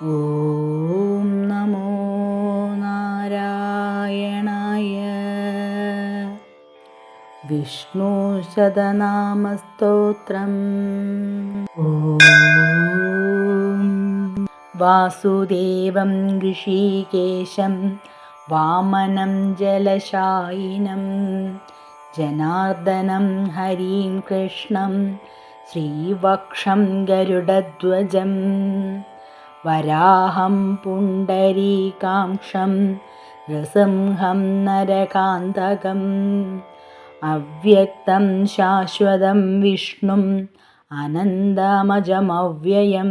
ഓം നമോ നാരായണായ വിഷ്ണു ശതനാമസ്തോത്രം വാസുദേവം ഋഷികേശം വാമനം ജലശായിനം ജനാർദ്ദനം ഹരീം കൃഷ്ണം ശ്രീവക്ഷം ഗരുഡധ്വജം വരാഹം പുണ്ടരീകാംക്ഷം നൃസിംഹം നരകാന്തകം. അവ്യക്തം ശാശ്വതം വിഷ്ണും അനന്തമജമവ്യയം.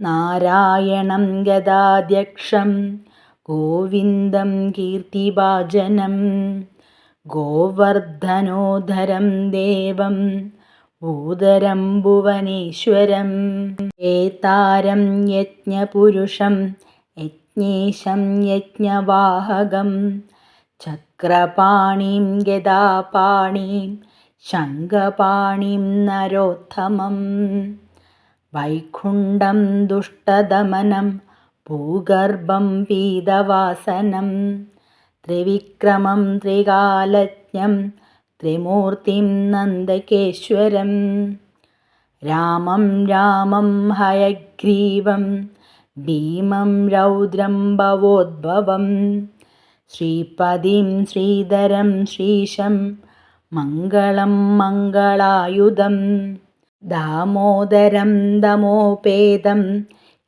നാരായണം ഗതാധ്യക്ഷം ഗോവിന്ദം കീർത്തിഭാജനം. ഗോവർദ്ധനോധരം ദേവം ഭൂതരം ഭുവനേശ്വരം ഏതാരം യജ്ഞപുരുഷം യജ്ഞേശം യജ്ഞവാഹകം. ചക്രപാണിം ഗദാപാണിം ശങ്കപാണിം നരോത്തമം. വൈകുണ്ഠം ദുഷ്ടദമനം ഭൂഗർഭം പീതവാസനം. ത്രിവിക്രമം ത്രികാലജ്ഞം ത്രിമൂർത്തിം നന്ദകേശ്വരം. രാമം രാമം ഹയഗ്രീവം ഭീമം രൗദ്രം ഭവോദ്ഭവം ശ്രീപതിം ശ്രീധരം ശ്രീശം മംഗളം മംഗളായുധം ദാമോദരം ദമോപേതം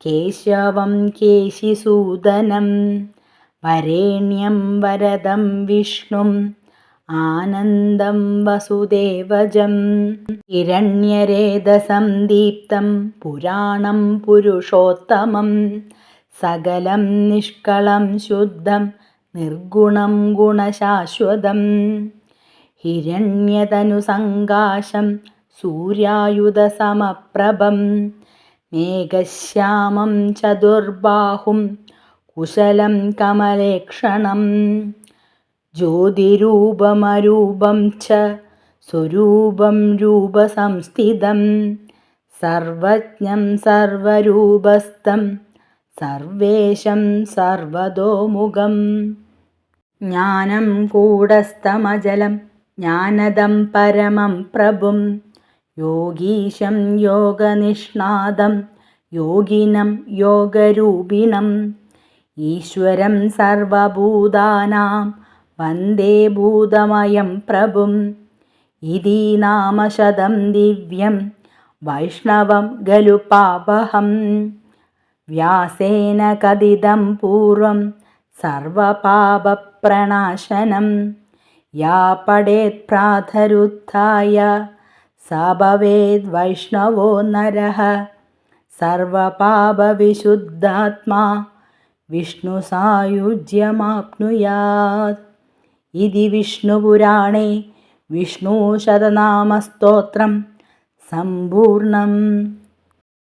കേശവം കേശിസൂദനം വരേണ്യം വരദം വിഷ്ണും ആനന്ദം വസുദേവജം. ഹിരണ്യരേതസം ദീപ്തം പുരാണം പുരുഷോത്തമം. സകലം നിഷ്കളം ശുദ്ധം നിർഗുണം ഗുണശാശ്വതം. ഹിരണ്യതനുസങ്കാശം സൂര്യായുധസമപ്രഭം. മേഘശ്യാമം ചതുർബാഹും കുശലം കമലേക്ഷണം. ജ്യോതിരൂപമരൂപം ച സ്വരൂപം രൂപസംസ്ഥിതം. സർവജ്ഞം സർവരൂപസ്ഥം. സർവേശം സർവതോമുഖം. ജ്ഞാനം കൂടസ്ഥമജലം ജ്ഞാനദം പരമം പ്രഭും. യോഗീശം യോഗനിഷ്ണാദം. യോഗിനം യോഗരൂപിണം. ഈശ്വരം സർവഭൂതാനാം. वन्दे भूतमयं प्रभुम् इति नामशतं दिव्यं वैष्णवं गलु पापहं। व्यासेन कथितं पूर्वं सर्वपापप्रणाशनं। या पडेत्प्राथरुत्थाय स भवेद्वैष्णवो नरः। सर्वपापविशुद्धात्मा विष्णुसायुज्यमाप्नुयात्। ഇതി വിഷ്ണുപുരാണേ വിഷ്ണുശതനാമസ്തോത്രം സമ്പൂർണം